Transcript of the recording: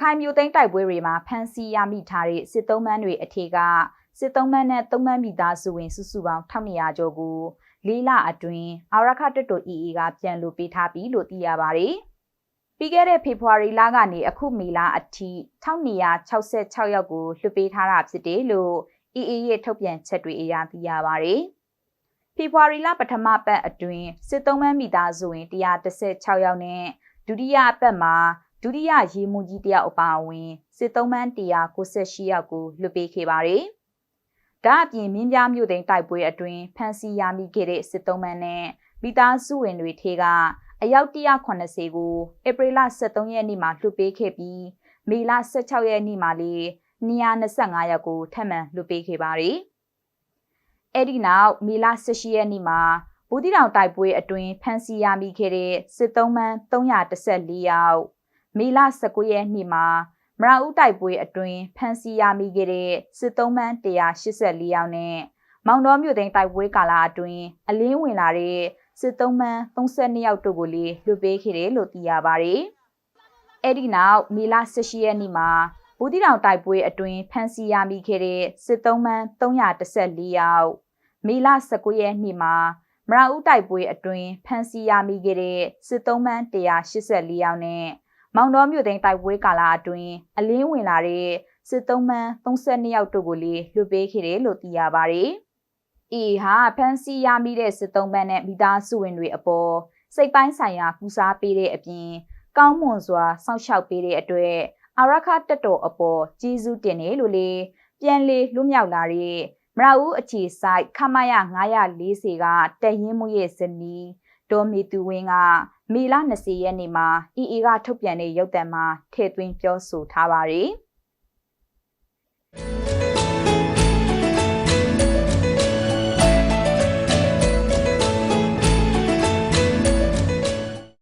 ခိုင်မြို့သိမ်းတိုက်ပွဲတွေမှာဖမ်းဆီးရမိထားတဲ့စစ်သုံးမန်းတွေအထက်ကစစ်သုံးမန်းနဲ့သုံးမန်းမိသားစုဝင်စုစုပေါင်း1200ကျော်ကိုလေးလအတွင်းအာရခတက်တို EE ကပြန်လို့ပေးထားပြီလို့သိရပါတယ်။ပြီးခဲ့တဲ့ဖေဖော်ဝါရီလကနေအခုမေလအထိ1266ယောက်ကိုလွှတ်ပေးထားတာဖြစ်တယ်လို့ EE ရဲ့ထုတ်ပြန်ချက်တွေအရသိရပါတယ်။ဖေဖော်ဝါရီလပထမပတ်အတွင်းစစ်သုံးမန်းမိသားစုဝင်116ယောက်နဲ့ဒုတိယပတ်မှာ ဒုတိယရေးမှုကြီးတယောက်အပါအဝင်စစ်သုံးမန်း198ယောက်ကိုလွှတ်ပေးခဲ့ပါတယ်။ဒါအပြင်မြင်းပြမြို့သိမ်းတိုက်ပွဲအတွင်းဖမ်းဆီးရမိခဲ့တဲ့စစ်သုံးမန်းနဲ့မိသားစုဝင်တွေထဲကအယောက်180ကိုဧပြီလ23ရက်နေ့မှာလွှတ်ပေးခဲ့ပြီးမေလ16ရက်နေ့မှာလည်း225ယောက်ကိုထပ်မံလွှတ်ပေးခဲ့ပါတယ်။အဲ့ဒီနောက်မေလ18ရက်နေ့မှာဘူးတီတောင်တိုက်ပွဲအတွင်းဖမ်းဆီးရမိခဲ့တဲ့စစ်သုံးမန်း314ယောက် မေလ19ရက်နေ့မှာမရဦးတိုက်ပွဲအတွင်းဖမ်းဆီးရမိခဲ့တဲ့စစ်သုံးမန်း184ယောက်နဲ့မောင်တော်မြို့သိမ်းတိုက်ပွဲကာလအတွင်းအလင်းဝင်လာတဲ့စစ်သုံးမန်း32ယောက်တို့ကိုလည်းလွှတ်ပေးခဲ့တယ်လို့သိရပါတယ်။အဲ့ဒီနောက်မေလ18ရက်နေ့မှာဘူးတီတောင်တိုက်ပွဲအတွင်းဖမ်းဆီးရမိခဲ့တဲ့စစ်သုံးမန်း314ယောက်မေလ19ရက်နေ့မှာမရဦးတိုက်ပွဲအတွင်းဖမ်းဆီးရမိခဲ့တဲ့စစ်သုံးမန်း184ယောက်နဲ့ မောင်တော်မြို့သိမ်းတိုက်ပွဲကာလအတွင်းအလင်းဝင်လာတဲ့စစ်သုံးမန်း32ယောက်တို့ကိုလည်းလွှတ်ပေးခဲ့တယ်လို့သိရပါတယ်။အေဟာဖမ်းဆီးရမိတဲ့စစ်သုံးမန်းနဲ့မိသားစုဝင်တွေအပေါ်စိတ်ပိုင်းဆိုင်ရာပူစားပေးတဲ့အပြင်ကောင်းမွန်စွာစောင့်ရှောက်ပေးတဲ့အတွက်အာရခတက်တော်အပေါ်ကျေးဇူးတင်တယ်လို့လေပြန်လေလွတ်မြောက်လာတဲ့မရဦးအခြေဆိုင်ခမရ940ကတက်ရင်မှုရဲ့ဇနီး ဒေါ်မီတူဝင်းကမေလ20ရက်နေ့မှာ EE ကထုတ်ပြန်တဲ့ရုပ်သံမှာထည့်သွင်းပြောဆိုထားပါတယ်။